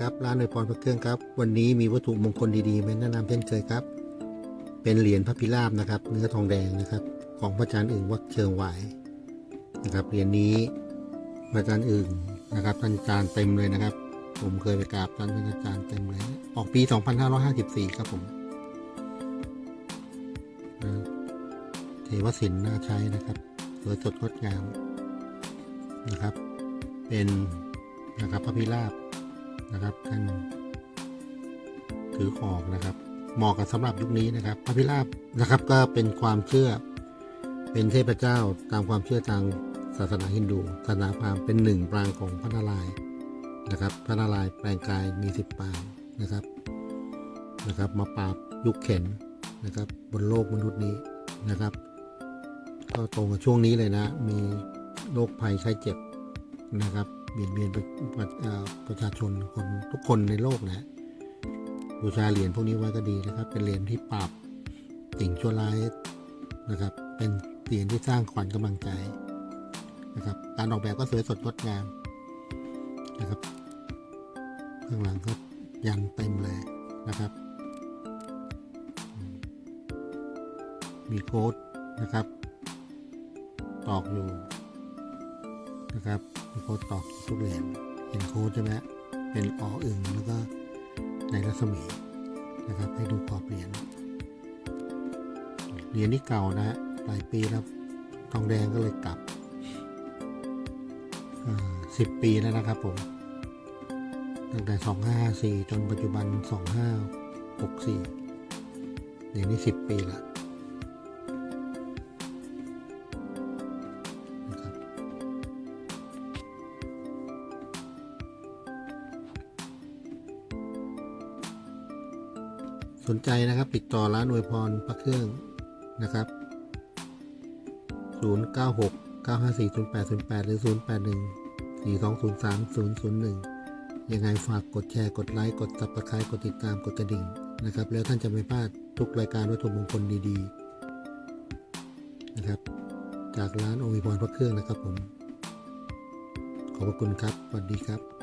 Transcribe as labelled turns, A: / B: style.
A: ครับร้านในพรพระเครื่องครับ วันนี้มีวัตถุมงคลดีๆมาแนะนำเช่นเคยครับ เป็นเหรียญพระพิราบนะครับ เนื้อทองแดงนะครับ ของพระอาจารย์อึ่งวัดเชิงหวายนะครับเหรียญนี้พระอาจารย์อึ่งนะครับท่านอาจารย์เต็มเลยนะครับ ผมเคยไปกราบท่านท่านอาจารย์เต็มเลย ออกปี 2554 ครับผมเอ่อเทวศิลป์น่าใช้นะครับสวยสดงดงามนะครับ เป็นนะครับพระพิราบ นะครับท่านถือของนะครับ เหมาะกับสำหรับยุคนี้นะครับ พระพิราบนะครับก็เป็นความเชื่อ เป็นเทพเจ้าตามความเชื่อทางศาสนาฮินดูศาสนาพราหมณ์เป็นหนึ่งปรางของพระนารายณ์นะครับ พระนารายณ์แปลงกายมีสิบปางนะครับนะครับ มาปราบยุคเข็นนะครับ บนโลกมนุษย์นี้นะครับ ก็ตรงกับช่วงนี้เลยนะ มีโรคภัยไข้เจ็บนะครับ เบียดเบียนประประเอ่อประชาชนคนทุกคนในโลกนะบูชาเหรียญพวกนี้ไว้ก็ดีนะครับ เป็นเหรียญที่ปราบสิ่งชั่วร้ายนะครับ เป็นเหรียญที่สร้างขวัญกำลังใจนะครับ การออกแบบก็สวยสดงดงามนะครับข้างหลังก็ยันเต็มเลยนะครับ มีโค้ดนะครับ ตอกอยู่นะครับ โค้ดตอกทุกเหรียญเห็นโค้ดใช่ไหมเป็นออึงแล้วก็ในรัศมีนะครับให้ดูขอบเหรียญเหรียญนี่เก่านะฮะหลายปีแล้วทองแดงก็เลยกลับสิบปีแล้วนะครับผมตั้งแต่ 2554 จนปัจจุบัน 2564เหรียญนี่สิบปีแล้วนะ สนใจนะครับ ติดต่อร้านอวยพรพระเครื่องนะครับ 096 954 0808 หรือ 081 4203 001 ยังไงฝากกดแชร์ กดไลค์ กด subscribe กดติดตาม กดกระดิ่งนะครับ แล้วท่านจะไม่พลาดทุกรายการวัตถุมงคลดีๆ นะครับ จากร้านโอวิพรพระเครื่องนะครับผม ขอบพระคุณครับ สวัสดีครับ